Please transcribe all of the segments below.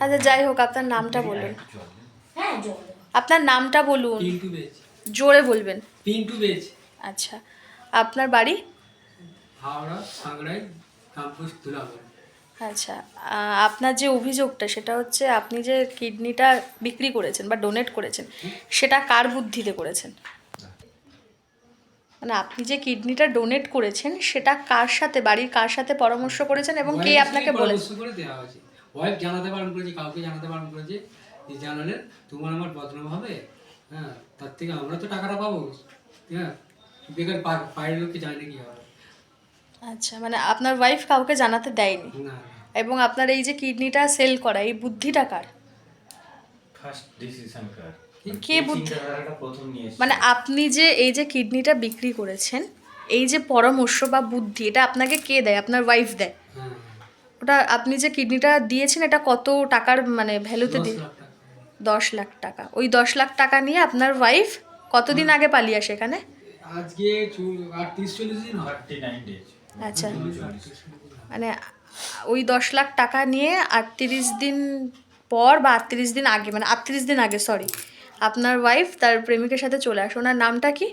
আচ্ছা যাই হোক আপনার নামটা বলুন। হ্যাঁ আপনার নামটা বলুন। জোরে বলবেন। পিন্টু বেচ আচ্ছা আপনার বাড়ি? হাওড়া তুলাগড় আচ্ছা আপনার যে অভিযোগটা সেটা হচ্ছে আপনি যে কিডনিটা বিক্রি করেছেন বা ডোনেট করেছেন সেটা কার বুদ্ধিতে করেছেন? মানে আপনি যে কিডনিটা ডোনেট করেছেন সেটা কার সাথে বাড়ির কার সাথে পরামর্শ করেছেন এবং কে আপনাকে থেকে ওয়াইফ জানাতে বারণ করেছে কাউকে জানাতে বারণ করেছে যে জানালে তোমার আমার বদনাম হবে। হ্যাঁ তার থেকে আমরা তো টাকাটা পাবো। হ্যাঁ বেকার পা- বাইরের লোককে জানে কি হবে? আচ্ছা মানে আপনার ওয়াইফ কাউকে জানাতে দেয়নি? না এবং আপনার এই যে কিডনিটা সেল করা এই বুদ্ধিটা কার? ফার্স্ট ডিসিশন কার? কে বুদ্ধি? নিয়ে এসেছে। মানে আপনি যে এই যে কিডনিটা বিক্রি করেছেন এই যে পরামর্শ বা বুদ্ধি এটা আপনাকে কে দেয়? আপনার ওয়াইফ দেয়। হ্যাঁ। ওটা আপনি যে কিডনিটা দিয়েছেন এটা কত টাকার মানে ভ্যালুতে দিয়ে দশ লাখ টাকা। ওই দশ লাখ টাকা নিয়ে আপনার ওয়াইফ কতদিন আগে পালিয়ে আসে এখানে? আজকে চু- আটত্রিশ চল্লিশ দিন 39 ডেজ আচ্ছা। মানে ওই দশ লাখ টাকা নিয়ে আটত্রিশ দিন পর বা আটত্রিশ দিন আগে মানে আটত্রিশ দিন আগে সরি আপনার ওয়াইফ তার প্রেমিকের সাথে চলে আসে। ওনার নামটা কি?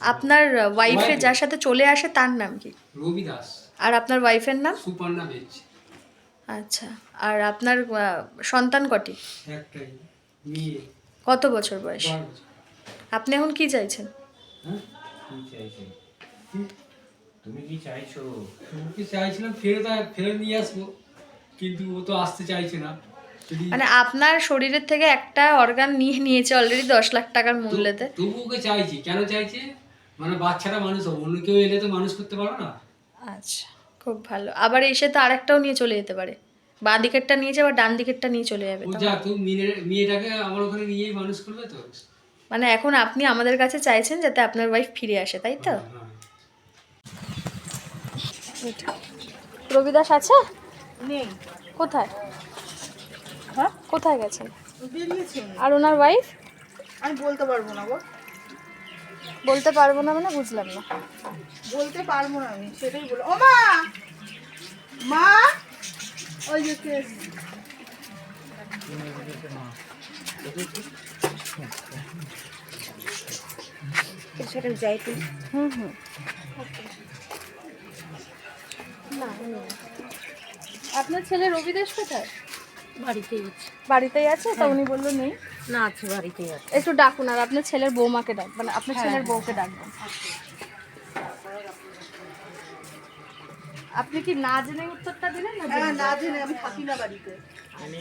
আপনার ওয়াইফে যার সাথে চলে আসে তার নাম কি? রবি দাস। আর আপনার ওয়াইফের নাম? সুপর্ণা বেচ আচ্ছা আর আপনার সন্তান কটি? একটাই মেয়ে। কত বছর বয়স? আপনি এখন কি চাইছেন? হ্যাঁ? কি চাইছো তুমি কি চাইছো? চাইছিলাম ফেরত ফেরত নিয়ে আসব কিন্তু ও তো আসতে চাইছে না। মানে আপনার শরীরের থেকে একটা অর্গান নিয়ে নিয়েছে অলরেডি দশ লাখ টাকার মূল্যতে। তবু ওকে চাইছি। কেন চাইছে? মানে বাচ্চাটা মানুষ হবে অন্য কেউ এলে তো মানুষ করতে পারো না। আচ্ছা। খুব ভালো। আবার এসে তো আরেকটাও নিয়ে চলে যেতে পারে। বাঁ দিকেরটা নিয়ে যাবে ডান দিকেরটা নিয়ে চলে যাবে। তো। যা তুমি মেয়েটাকে আমার ওখানে নিয়েই মানুষ করবে তো? মানে এখন আপনি আমাদের কাছে চাইছেন যাতে আপনার ওয়াইফ ফিরে আসে তাই তো? হ্যাঁ। রবিদাস আছে? নেই। কোথায়? হ্যাঁ? কোথায় গেছেন বেরিয়েছে। আর ওনার ওয়াইফ আমি বলতে পারব না গো। বলতে পারব না মানে বুঝলাম না। বলতে পারব না আমি সেটাই বলে। ও মা! মা! ওই যে কে? সেটা যাই তুই। হুম হুম। আপনার ছেলে রবিদেশ কোথায়? বাড়িতেই আছে। বাড়িতেই আছে তা উনি বলল নেই। না আছে বাড়িতেই আছে একটু ডাকুন আর আপনার ছেলের বৌমাকে ডাকবেন আপনার ছেলের বউকে ডাকবেন আপনি কি না জেনে উত্তরটা দিলেন না হ্যাঁ না জেনে আমি থাকি না বাড়িতে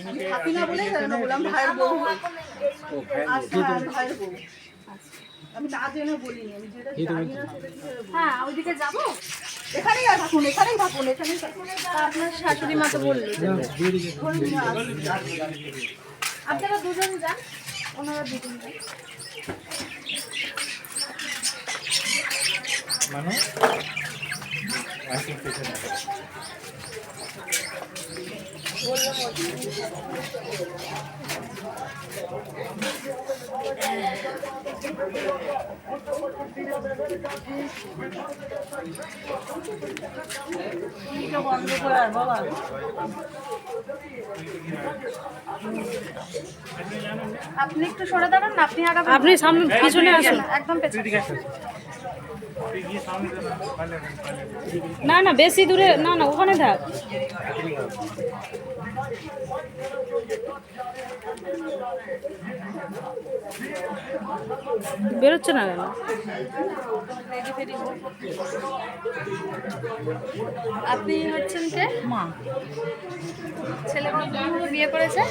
আমি থাকি না বলে বললাম ভাইয়ের বউ আচ্ছা হ্যাঁ, ভাইয়ের বউ আমি না জেনে বলিনি আমি যেটা জানি না সেটা কীভাবে বলব? হ্যাঁ ওইদিকে যাব এখানেই আর থাকুন এখানেই থাকুন এখানেই থাকুন আপনার শাশুড়ি মা তো বলল আপনারা দুজন যান ওনারা দুজন যান। মানে? আইসিং পেছনে আপনি একটু সরে দাঁড়ান না আপনি আগাবেন আপনি সামনে পিছনে আসুন। একদম পেছনে। না না বেশি দূরে না না ওখানে থাক। বেরোচ্ছে না কেন? আপনি হচ্ছেন কে? মা। ছেলে কোনো বিয়ে করেছে?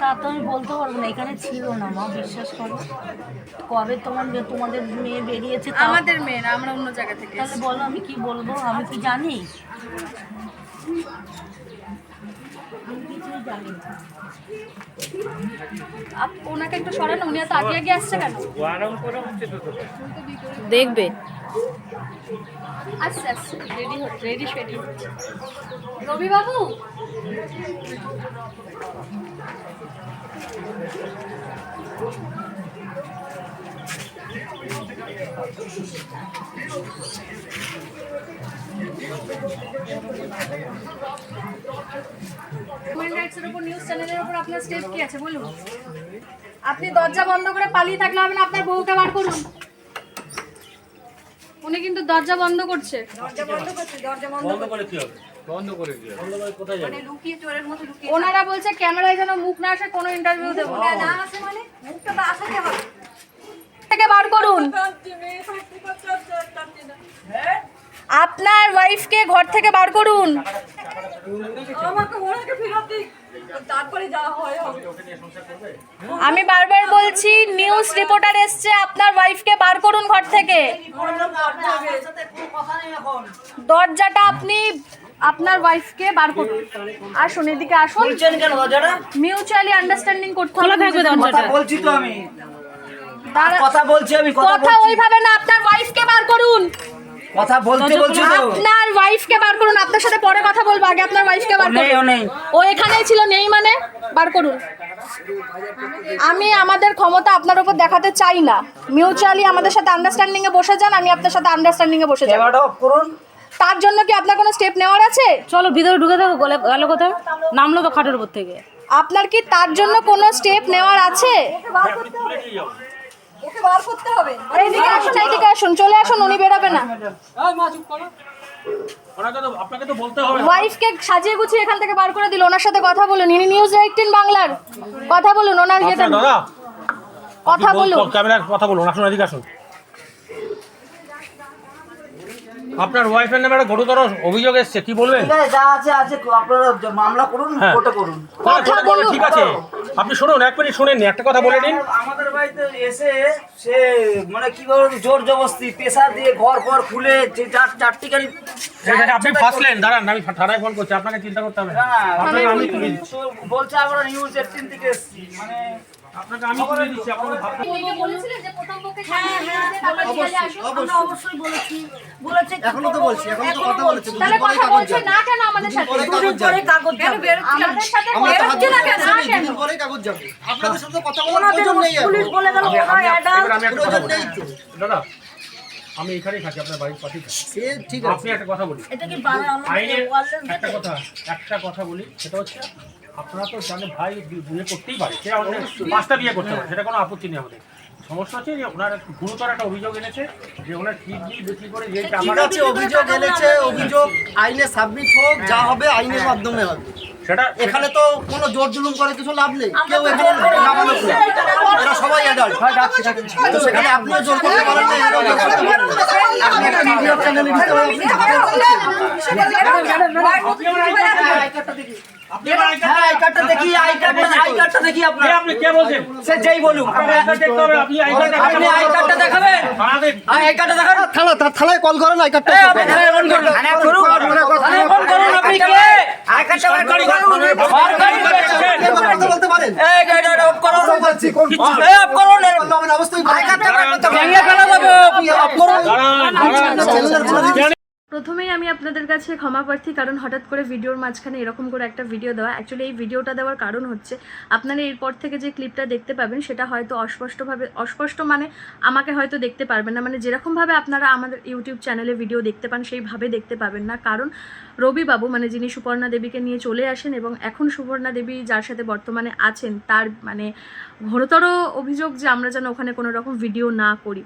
তা তো আমি বলতে পারব না এখানে ছিল না মা বিশ্বাস করো। কবে তোমার তোমাদের মেয়ে বেরিয়েছে তা- আমাদের মেয়ে না আমরা অন্য জায়গা থেকে তাহলে বলো আমি কি বলব আমি কি জানি আমি কিছুই জানি না আপ- ওনাকে একটু সরান উনি এত আগে আগে আসছে কেন? দেখবে। আচ্ছা আচ্ছা রেডি হচ্ছে রেডি রেডি হচ্ছে। রবি বাবু পলিটিক্সের উপর নিউজ চ্যানেলের উপর আপনার স্টেপ কি আছে বলুন আপনি দরজা বন্ধ করে পালিয়ে থাকলে হবে না আপনার বউকে বার করুন উনি কিন্তু দরজা বন্ধ করছে ওনারা বলছে ক্যামেরায় যেন মুখ না আসে কোনো ইন্টারভিউ দেবো না আসে মানে মুখটা তো আসাতে হবে থেকে বার করুন আপনার ওয়াইফকে ঘর থেকে বার করুন। আমি বারবার বলছি নিউজ রিপোর্টার এসছে আপনার ওয়াইফকে বার করুন ঘর থেকে। দরজাটা আপনি আপনার ওয়াইফকে বার করুন। আসুন এদিকে আসুন। মিউচুয়ালি আন্ডারস্ট্যান্ডিং করতে হবে। কথা বলছি তো আমি। দাঁড়া- কথা বলছি আমি কথা ওইভাবে না আপনার ওয়াইফকে বার করুন। কথা বলতে বলছি তো। আপনার ওয়াইফকে বার করুন আপনার সাথে পরে কথা বলব আগে আপনার ওয়াইফকে বার করুন। নেই। ও এখানেই ছিল নেই মানে বার করুন। আমি আমাদের ক্ষমতা আপনার উপর দেখাতে চাই না। মিউচুয়ালি আমাদের সাথে আন্ডারস্ট্যান্ডিং এ বসে যান আমি আপনার সাথে আন্ডারস্ট্যান্ডিং এ বসে যাব ক্যামেরাটা অফ করুন। তার জন্য কি আপনার কোনো স্টেপ নেওয়ার আছে? চলো ভিতরে ঢুকে দেবো গেলে গেল কোথায়? নামলো তো খাটের উপর থেকে। আপনার কি তার জন্য কোনো স্টেপ নেওয়ার আছে? এইদিকে আসুন এদিকে আসুন চলে আসুন উনি বেরোবে না। ওয়াইফকে সাজিয়ে গুছিয়ে এখান থেকে বার করে দিল। ওনার সাথে কথা বলুন। ইনি নিউজ এইটিন বাংলার। কথা বলুন ওনার কথা বলুন। ক্যামেরার কথা বলুন। আসুন এদিকে আসুন। আপনার ওয়াইফের নামে একটা গুরুতর অভিযোগ এসছে কি বলবেন যা আছে আছে আপনারা মামলা করুন হ্যাঁ। কোর্টে করুন। কথা কথা বলুন, বলুন। ঠিক আছে। আপনি শুনুন এক মিনিট শুনেন একটা কথা বলে নিন আমাদের বাড়িতে এসে সে মানে কি বলুন জোর জবরদস্তি পেশা দিয়ে ঘর ঘর খুলে যে চার চারটি গাড়ি আপনি ফাঁসলেন দাঁড়ান আমি থানায় ফোন করছি আপনাকে চিন্তা করতে হবে না। হ্যাঁ, আপনাকে আমি বলছে আমরা নিউজ এইটিন থেকে এসেছি মানে আপনাকে আমি তুলে দিচ্ছি আপনারা ভাবতে অবশ্যই বলেছি বলেছে এখনও তো বলছি এখনও তো কথা বলেছি। তাহলে কথা বলছে না কেন আমাদের সাথে? দুদিন পরে কাগজ যাবে। আমাদের সাথে বেরোচ্ছে না কেন? দুদিন পরে কাগজ যাবে। আপনাদের সাথে কথা বলার প্রয়োজন নেই পুলিশ বলে গেল ওরা অ্যাডাল্ট প্রয়োজন নেই। দাদা আমি এখানেই থাকি আপনার বাড়ির পাশেই থাকি। সে ঠিক আছে। আপনি একটা কথা বলি। এটা কি আইনের একটা কথা একটা কথা বলি সেটা হচ্ছে আপনারা তো জানেন ভাই বিয়ে করতেই পারে অন্য পাঁচটা বিয়ে করতে পারে সেটা কোনো আপত্তি নেই আমাদের। সমস্যা হচ্ছে যে ওনার গুরুতর একটা অভিযোগ এনেছে যে ওনার কিডনি বিক্রি করে যে ঠিক আছে অভিযোগ এনেছে অভিযোগ আইনে সাবমিট হোক যা হবে আইনের মাধ্যমে হবে। সেটা এখানে তো কোনো জোর জুলুম করে কিছু লাভ নেই। কেউ এখানে নাবালক না। এরা সবাই অ্যাডাল্ট তো সেখানে আপনিও জোর করতে পারেন না এরাও জোর করতে পারেন আপনি একটা মিডিয়া চ্যানেলে দিতে হবে আপনি ঝামেলা করছেন। হ্যাঁ আই কার্ডটা দেখি আই কার্ডটা আই কার্ডটা দেখি কে আপনার আপনি কে বলছেন? সে যেই বলুক। আপনি আই কার্ড দেখতে হবে আপনি আই কার্ড আপনি আই কার্ডটা দেখাবেন আই কার্ডটা দেখান তার থানায় কল করেন আই কার্ডটা আপনি ফোন করুন। থানায় ফোন করুন, আপনি কে? বার করুন। সরকারি পেশা। কথা বলতে পারেন এই, এই, এই, অফ করুন। বলছি কোন এই, অফ করুন। বার করতে হবে। ভেঙে ফেলা যাবে। অফ করুন। প্রথমেই আমি আপনাদের কাছে ক্ষমা প্রার্থী, কারণ হঠাৎ করে ভিডিওর মাঝখানে এরকম করে একটা ভিডিও দেওয়া। অ্যাকচুয়ালি এই ভিডিওটা দেওয়ার কারণ হচ্ছে, আপনারা এরপর থেকে যে ক্লিপটা দেখতে পাবেন, সেটা হয়তো অস্পষ্টভাবে, অস্পষ্ট মানে আমাকে হয়তো দেখতে পারবেন না। মানে যেরকমভাবে আপনারা আমাদের ইউটিউব চ্যানেলে ভিডিও দেখতে পান, সেইভাবে দেখতে পাবেন না। কারণ রবিবাবু মানে যিনি সুপর্ণা দেবীকে নিয়ে চলে আসেন, এবং এখন সুপর্ণা দেবী যার সাথে বর্তমানে আছেন, তার মানে ঘোরতর অভিযোগ যে আমরা যেন ওখানে কোনো রকম ভিডিও না করি।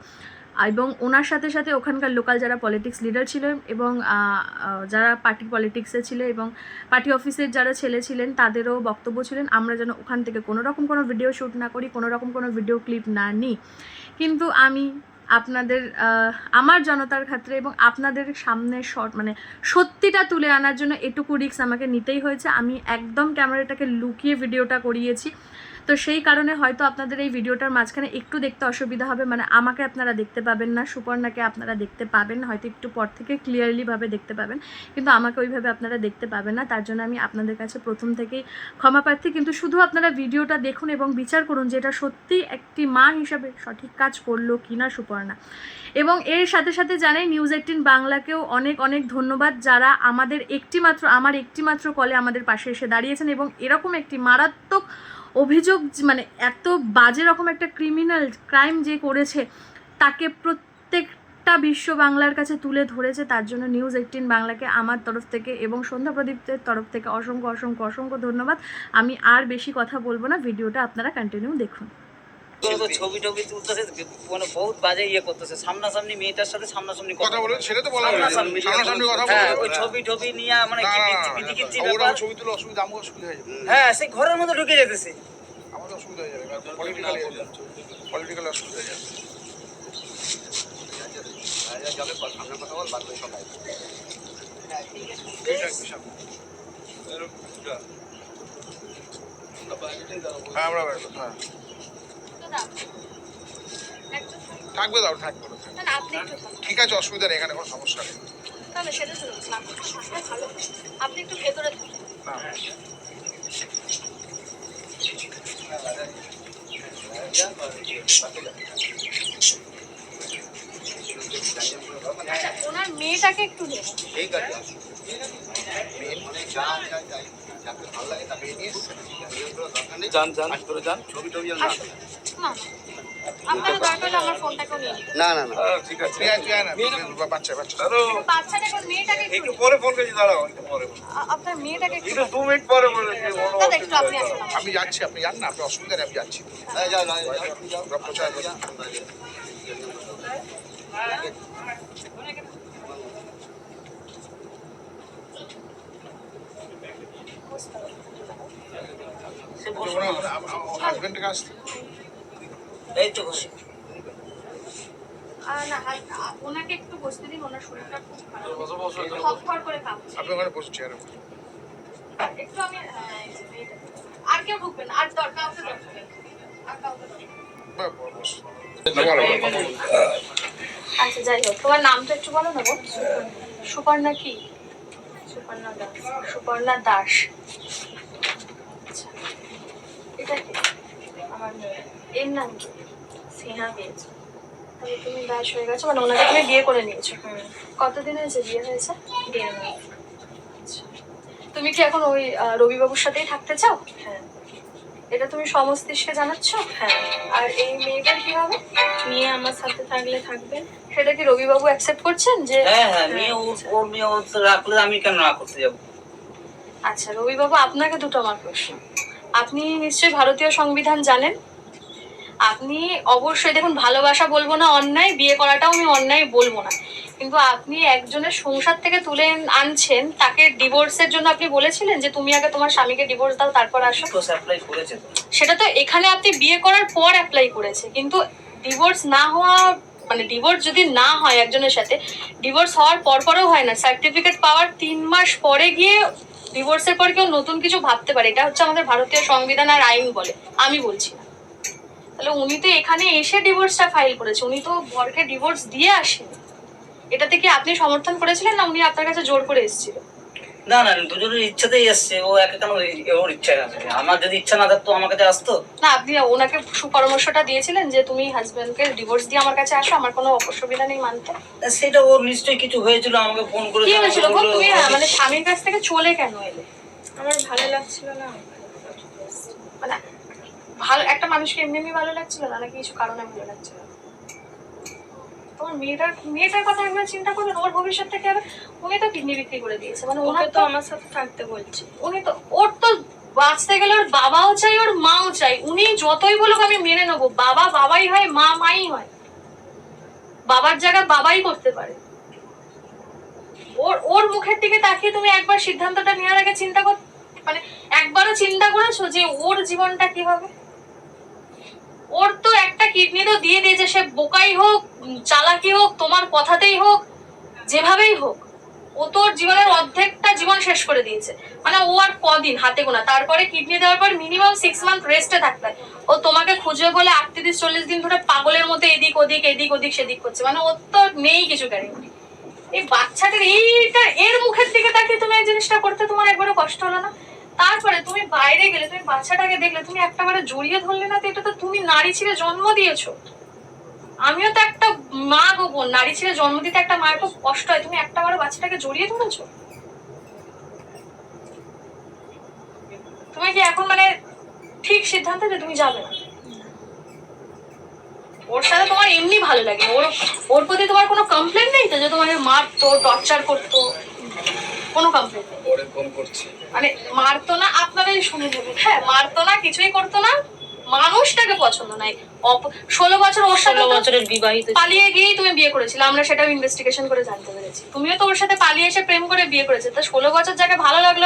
এবং ওনার সাথে সাথে ওখানকার লোকাল যারা পলিটিক্স লিডার ছিলেন এবং যারা পার্টি পলিটিক্সে ছিল এবং পার্টি অফিসের যারা ছেলে ছিলেন, তাদেরও বক্তব্য ছিলেন, আমরা যেন ওখান থেকে কোনো রকম কোনো ভিডিও শ্যুট না করি, কোনো রকম কোনো ভিডিও ক্লিপ না নিই। কিন্তু আমি আপনাদের আমার জনতার ক্ষেত্রে এবং আপনাদের সামনে শর্ট মানে সত্যিটা তুলে আনার জন্য এটুকু রিস্ক আমাকে নিতেই হয়েছে। আমি একদম ক্যামেরাটাকে লুকিয়ে ভিডিওটা করিয়েছি। তো সেই কারণে হয়তো আপনাদের এই ভিডিওটার মাঝখানে একটু দেখতে অসুবিধা হবে। মানে আমাকে আপনারা দেখতে পাবেন না, সুপর্ণাকে আপনারা দেখতে পাবেন হয়তো একটু পর থেকে ক্লিয়ারলিভাবে দেখতে পাবেন। কিন্তু আমাকে ওইভাবে আপনারা দেখতে পাবেন না, তার জন্য আমি আপনাদের কাছে প্রথম থেকেই ক্ষমা প্রার্থী। কিন্তু শুধু আপনারা ভিডিওটা দেখুন এবং বিচার করুন যে এটা সত্যি একটি মা হিসাবে সঠিক কাজ করল কি না সুপর্ণা। এবং এর সাথে সাথে জানাই নিউজ এইটিন বাংলাকেও অনেক অনেক ধন্যবাদ। যারা আমাদের একটি মাত্র আমার একটি মাত্র কলে আমাদের পাশে এসে দাঁড়িয়েছেন এবং এরকম একটি মারাত্মক অভিযোগ মানে এত বাজে রকম একটা ক্রিমিনাল ক্রাইম যে করেছে, তাকে প্রত্যেকটা বিশ্ব বাংলার কাছে তুলে ধরেছে, তার জন্য নিউজ এইটিন বাংলাকে আমার তরফ থেকে এবং সন্ধ্যা প্রদীপের তরফ থেকে অসংখ্য অসংখ্য অসংখ্য ধন্যবাদ। আমি আর বেশি কথা বলব না, ভিডিওটা আপনারা কন্টিনিউ দেখুন। ছবি। টবি তুলতেছে মানে বহুত বাজে ইয়ে করতেছে। সামনাসামনি মেয়েটার সাথে সামনাসামনি কথা বলে সেটা তো বলা সামনাসামনি কথা হ্যাঁ বলে। ওই ছবি টবি নিয়ে মানে কি বিধি কিচ্ছি ব্যাপার। ছবি তুলে অসুবিধা আমাকে অসুবিধা হয়ে যাবে। হ্যাঁ সেই ঘরের মধ্যে ঢুকে যেতেছে। আমাদের অসুবিধা হয়ে যাবে পলিটিক্যাল পলিটিক্যাল অসুবিধা হয়ে যাবে। আছে, সামনে। হ্যাঁ আমরা বেরোবো, হ্যাঁ। থাকবে দাও থাকবে দাও, থাকবে। ঠিক আছে অসুবিধা নেই এখানে কোনো সমস্যা নেই। তাহলে সেটা তো ভালো। আপনি একটু ভেতরে আচ্ছা, ওনার মেয়েটাকে একটু নেব ঠিক আছে। যান যান। করে যান। ছবি টবি না না আপনারা দরকার হলে আমার ফোনটাকেও নিয়ে নিন। না না না। ঠিক আছে। ঠিক বাচ্চা একটু পরে ফোন করেছি দাঁড়াও একটু পরে আপনার মেয়েটাকে একটু একটু দু মিনিট পরে বলে আপনি আমি যাচ্ছি আপনি যান না আপনি অসুবিধা নেই আমি যাচ্ছি। হ্যাঁ যাও যাও প্রচার কাছ থেকে এই তো আ- ওনাকে একটু বসতে দিন ওনার শরীরটা খুব খারাপ করে কাঁপছে। আপনি ওখানে বসে চেয়ারে একটু আমি এই যে মেয়েটা। আর কেউ ঢুকবেন আর দরকার কাউকে দরকার আর কাউকে আচ্ছা যাই হোক তোমার নামটা একটু বলো না সুপর্ণা কি? সুপর্ণা দাস। সুপর্ণা দাস। আচ্ছা। এটা আমার মেয়ে। এর নাম কি? স্নেহা পেয়েছে। তাহলে তুমি দাস হয়ে গেছো মানে ওনাকে তুমি বিয়ে করে নিয়েছো। কতদিন হয়েছে বিয়ে হয়েছে? দেড় মাস। আচ্ছা। তুমি কি এখন ওই রবিবাবুর সাথেই থাকতে চাও? হ্যাঁ। এটা তুমি সমস্তিষ্কে জানাচ্ছ? হ্যাঁ। আর এই মেয়েটার কি হবে? মেয়ে আমার সাথে থাকলে থাকবে। সেটা কি রবিবাবু অ্যাকসেপ্ট করছেন যে হ্যাঁ হ্যাঁ মেয়ে ওর ওর মেয়ে ওর রাখলে আমি কেন না করতে যাব? আচ্ছা রবিবাবু আপনাকে দুটো আমার প্রশ্ন। আপনি নিশ্চয়ই ভারতীয় সংবিধান জানেন? আপনি অবশ্যই দেখুন ভালোবাসা বলব না অন্যায় বিয়ে করাটাও আমি অন্যায় বলব না। কিন্তু আপনি একজনের সংসার থেকে তুলে আনছেন তাকে ডিভোর্সের জন্য আপনি বলেছিলেন যে তুমি আগে তোমার স্বামীকে ডিভোর্স দাও তারপর আসো? সেটা তো এখানে আপনি বিয়ে করার পর অ্যাপ্লাই করেছে কিন্তু ডিভোর্স না হওয়া মানে ডিভোর্স যদি না হয় একজনের সাথে ডিভোর্স হওয়ার পর পরেও হয় না। সার্টিফিকেট পাওয়ার তিন মাস পরে গিয়ে ডিভোর্সের পর কেউ নতুন কিছু ভাবতে পারে। এটা হচ্ছে আমাদের ভারতীয় সংবিধান আর আইন বলে। আমি বলছি না। তাহলে উনি তো এখানে এসে ডিভোর্সটা ফাইল করেছে। উনি তো বরকে ডিভোর্স দিয়ে আসেনি। এটাতে কি আপনি সমর্থন করেছিলেন না উনি আপনার কাছে জোর করে এসেছিল? না না দুজনের ইচ্ছাতেই এসছে। ও একে কেন ওর ইচ্ছায় আসবে আমার যদি ইচ্ছা না থাকতো আমার কাছে আসতো? না আপনি ওনাকে সুপরামর্শটা দিয়েছিলেন যে তুমি হাজবেন্ডকে ডিভোর্স দিয়ে আমার কাছে আসো আমার কোনো অসুবিধা নেই মানতে। সেটা ওর নিশ্চয়ই কিছু হয়েছিল আমাকে ফোন করে কি হয়েছিল? গো? তুমি মানে স্বামীর কাছ থেকে চলে কেন এলে? আমার ভালো লাগছিল না। মানে ভালো একটা মানুষকে এমনি এমনি ভালো লাগছিল না নাকি কিছু কারণে ভালো লাগছিল তোমার মেয়েটার মেয়েটার কথা একবার চিন্তা করবেন ওর ভবিষ্যৎ থেকে হবে উনি তো কিডনি বিক্রি করে দিয়েছে মানে ওনার তো আমার সাথে থাকতে বলছি। উনি তো ওর তো বাঁচতে গেলে ওর বাবাও চাই ওর মাও চাই। উনি যতই বলুক আমি মেনে নেব বাবা বাবাই হয় মা মাই হয়। বাবার জায়গা বাবাই করতে পারে। ওর ওর মুখের দিকে তাকিয়ে তুমি একবার সিদ্ধান্তটা নেওয়ার আগে চিন্তা কর মানে একবারও চিন্তা করেছ যে ওর জীবনটা কি হবে? ওর তো একটা কিডনি তো দিয়ে দিয়েছে, সে বোকাই হোক, চালাকি হোক, তোমার কথাতেই হোক, যেভাবেই হোক, ও তো ওর জীবনের অর্ধেকটা জীবন শেষ করে দিয়েছে। মানে ও আর কদিন হাতে গোনা। তারপরে কিডনি দেওয়ার পর মিনিমাম সিক্স মান্থ রেস্টে থাকতে হয় ও তোমাকে খুঁজে বলে আটত্রিশ, চল্লিশ দিন ধরে পাগলের মতো এদিক ওদিক এদিক ওদিক, সেদিক করছে। মানে ওর তো নেই কিছু গ্যারেন্টি এই বাচ্চাটার এইটা, এর মুখের দিকে তাকিয়ে তুমি এই জিনিসটা করতে তোমার একবারও কষ্ট হলো না? তারপরে তুমি বাইরে গেলে, তুমি বাচ্চাটাকে দেখলে, তুমি একটা বারে জড়িয়ে ধরলে না এটা তো তুমি নারী ছেলে জন্ম দিয়েছ। আমিও তো একটা মা গো বোন, নারী ছেলে জন্ম দিতে একটা মায়ের খুব কষ্ট হয়, তুমি একটা বারো বাচ্চাটাকে জড়িয়ে ধরেছো? তুমি কি এখন মানে ঠিক সিদ্ধান্ত যে তুমি যাবে না? ওর সাথে তোমার এমনি ভালো লাগে, ওর ওর প্রতি তোমার কোনো কমপ্লেন নেই তো যে তোমাকে মারতো টর্চার করতো? কোনো কমপ্লেন পরে ফোন করছি। মানে মারতো না আপনারাই শুনে নেবেন। হ্যাঁ মারতো না কিছুই করতো না। মানুষটাকে পছন্দ নাই। অপ- ষোলো বছর ওর সাথে বছরের বিবাহিত পালিয়ে গিয়েই তুমি বিয়ে করেছিলে। আমরা সেটাও ইনভেস্টিগেশন করে জানতে পেরেছি। তুমিও তো ওর সাথে পালিয়ে এসে প্রেম করে বিয়ে করেছে। তা ষোলো বছর যাকে ভালো লাগল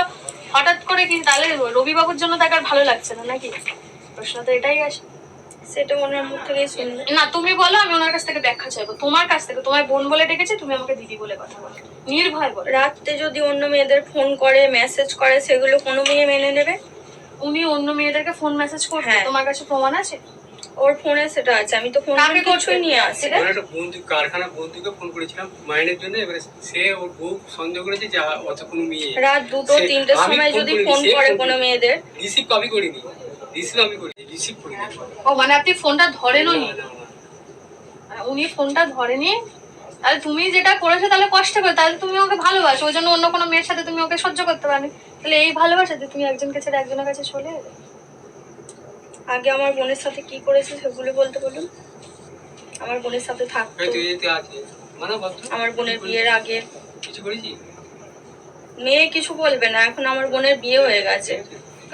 হঠাৎ করে কি তাহলে রবিবাবুর জন্য তাকে আর ভালো লাগছে না নাকি? প্রশ্ন তো এটাই আসে। সেটা ওনার মুখ থেকেই শুনলে না তুমি বলো আমি ওনার কাছ থেকে ব্যাখ্যা চাইব। তোমার কাছ থেকে তোমার বোন বলে ডেকেছে তুমি আমাকে দিদি বলে কথা বলো। নির্ভয় বলো। রাত্রে যদি অন্য মেয়েদের ফোন করে মেসেজ করে সেগুলো কোনো মেয়ে মেনে নেবে? উনি অন্য মেয়েদেরকে ফোন মেসেজ করবে হ্যাঁ। তোমার কাছে প্রমাণ আছে? ওর ফোনে সেটা আছে আমি তো ফোন কাকে কিছুই নিয়ে আসি আমার একটা বন্ধু কারখানা বন্ধুকে ফোন করেছিলাম মাইনের জন্য এবারে সে ওর বউ সন্দেহ করেছে যে অত কোনো মেয়ে। রাত দুটো তিনটের সময় যদি ফোন করে কোনো মেয়েদের। রিসিভ কপি করিনি। রিসিভ আমি করিনি রিসিভ করিনি ও মানে আপনি ফোনটা ধরেনও নি না, না, না। আর উনি ফোনটা ধরেনি? তাহলে তুমি যেটা করেছ তাহলে কষ্ট করে তাহলে তুমি ওকে ভালোবাসো ওই জন্য অন্য কোনো মেয়ের সাথে তুমি ওকে সহ্য করতে পারনি। তাহলে এই ভালোবাসা যে তুমি একজনকে ছেড়ে একজনের কাছে চলে আগে আমার বোনের সাথে কি করেছে সেগুলো বলতে বলুন। আমার বোনের সাথে থাকতো। মানে আমার বোনের বিয়ের আগে। কিছু করেছি মেয়ে কিছু বলবে না এখন আমার বোনের বিয়ে হয়ে গেছে।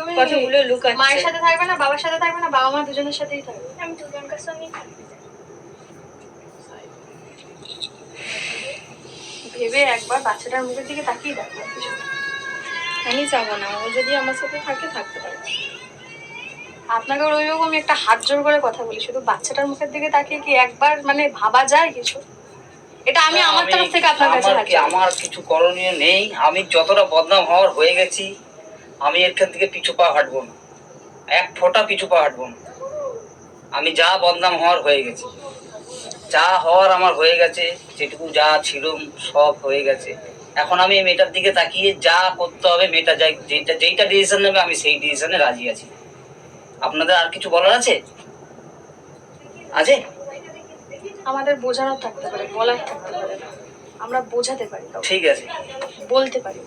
তুমি কথাগুলো লুকাচ্ছে মায়ের সাথে থাকবে না বাবার সাথে থাকবে না বাবা মা দুজনের সাথেই থাকবে। আমি দুজনকার সঙ্গেই থাকি ভেবে একবার বাচ্চাটার মুখের দিকে তাকিয়ে দেখো। আমি যাব না ও যদি আমার সাথে থাকে থাকতে পারে। আপনাকে ওইরকম আমি একটা হাত জোর করে কথা বলি শুধু বাচ্চাটার মুখের দিকে তাকিয়ে কি একবার মানে ভাবা যায় কিছু? এটা আমি আমার তরফ থেকে আপনার কাছে। আমার কিছু করণীয় নেই আমি যতটা বদনাম হওয়ার হয়ে গেছি আমি এখান থেকে পিছু পা হাঁটবো না। এক ফোঁটা পিছু পা হাঁটবো না। আমি যা বদনাম হওয়ার হয়ে গেছি। যা হওয়ার আমার হয়ে গেছে যেটুকু যা ছিল সব হয়ে গেছে। এখন আমি মেয়েটার দিকে তাকিয়ে যা করতে হবে মেয়েটা যাই যেটা যেইটা ডিসিশন নেবে আমি সেই ডিসিশনে রাজি আছি। আপনাদের আর কিছু বলার আছে? আছে? আমাদের বোঝানো থাকতে পারে বলার থাকতে পারে আমরা বোঝাতে পারি ঠিক আছে। বলতে পারি।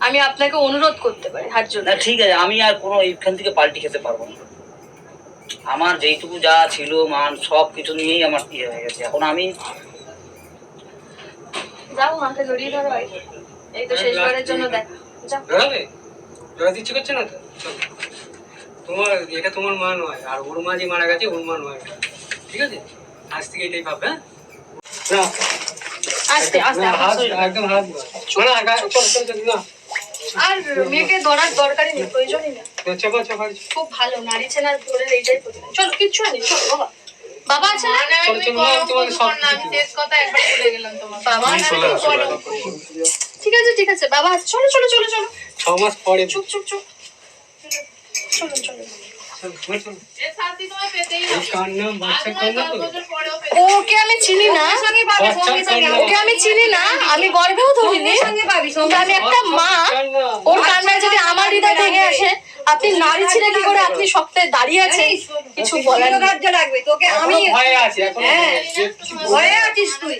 আমি আপনাকে অনুরোধ করতে পারি হাত জোর না ঠিক আছে আমি আর কোনো এইখান থেকে পাল্টি খেতে পারব না। আমার যেইটুকু যা ছিল মান সব কিছু নিয়েই আমার ইয়ে হয়ে গেছে। এখন আমি যাও মাকে জড়িয়ে ধরো ভাই। এই তো শেষবারের জন্য দেখ। যাও। জড়াবে জড়াতে ইচ্ছে করছে না তো? তোমার এটা তোমার মা নয়। আর ওর মা যে মারা গেছে ওর মা নয় ঠিক আছে? আজ থেকে এটাই ভাব হ্যাঁ? না। আস্তে আস্তে একদম হাত চল না। আর মেয়েকে ধরার দরকারই নেই প্রয়োজনই চাপা চাপা খুব ভালো নারী চেনার ধরে এইটাই প্রয়োজন চলো কিচ্ছু নেই চলো বাবা। বাবা আছে না? না আমি তোমাকে সব কিছু। বাবা আছে না? বলো। ঠিক আছে ঠিক আছে বাবা আছে। চলো চলো চলো চলো। ছ মাস পরে। চুপ চুপ চুপ। চলো চলো। ওকে আমি চিনি না। ওকে আমি চিনি না, আমি গর্বেও ধরিনি। আমি একটা মা, ওর কান্নায় যদি আমার হৃদয় ভেঙে আসে আপনি নারী ছিলেন কি করে আপনি শক্তে দাঁড়িয়ে আছেন? কিছু বলার নেই। লাগবে তোকে আমি ভয়ে আছি এখন ভয়ে আছিস তুই।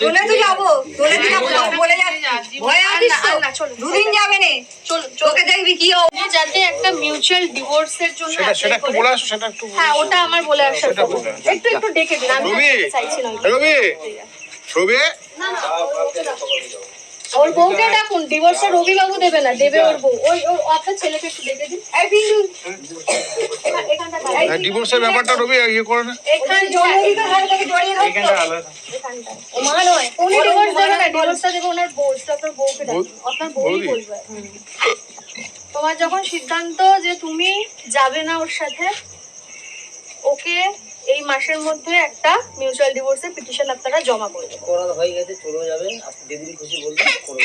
দোলে তো যাব দোলে তো যাব বলে যাচ্ছি। ভয়ে আছিস তো? দুদিন যাবে নে। চলো তোকে দেখবি কি হবে। চলো যাতে একটা মিউচুয়াল ডিভোর্সের জন্য সেটা সেটা একটু বলে আসো সেটা একটু হ্যাঁ ওটা আমার বলে আসার কথা। আসো। একটু একটু ডেকে দিন আমি চাইছিলাম। রবি রবি। ওর বউকে ডাকুন ডিভোর্সটা রবি বাবু দেবে না দেবে ওর বউ। ওই ওর আপনার ছেলেকে একটু ডেকে দিন। এই বিন্দু এখানটা। হ্যাঁ, ডিভোর্সের ব্যাপারটা রবি ইয়ে করে না। এখান হবে তাকে জড়িয়ে ধরতে এখানটায়। ও মা নয় উনি ডিভোর্স দেবে না ডিভোর্সটা দেবে ওনার বউ সেটা আপনার বউকে ডাকুন আপনার বউই বলবে। তোমার যখন সিদ্ধান্ত যে তুমি যাবে না ওর সাথে ওকে এই মাসের মধ্যে একটা মিউচুয়াল ডিভোর্সের পিটিশন আপনারা জমা করে দেবেন। করা হয়ে গেছে চলে যাবে। আপনি যেদিন খুশি বলবেন করে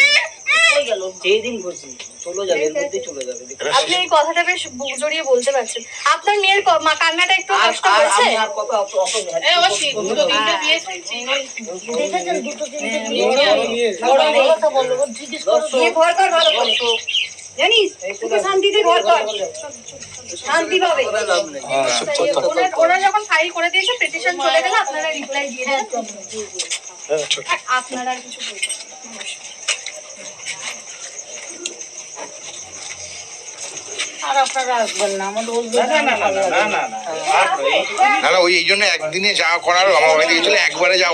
গেল। যেদিন খুশি চলে যাবে এর মধ্যেই চলে যাবে। আপনি এই কথাটা বেশ বুক জড়িয়ে বলতে পারছেন। আপনার মেয়ের মা কান্নাটা একটু কষ্ট আর হয়েছে? আর কত অত অত দেখেছেন দুটো তিনটে কর। ভালো করে। জানিস তুই শান্তিতে ঘর কর শান্তি পাবে ওরা যখন ফাইল করে দিয়েছে পিটিশন চলে গেলে আপনারা রিপ্লাই দিয়ে দেবেন আপনারা কিছু বলবেন না। আর আপনারা আসবেন না আমার না না না না না না না আর এই না না ওই এই জন্য একদিনে যা করার আমার বাড়িতে গেছিল একবারে যাওয়া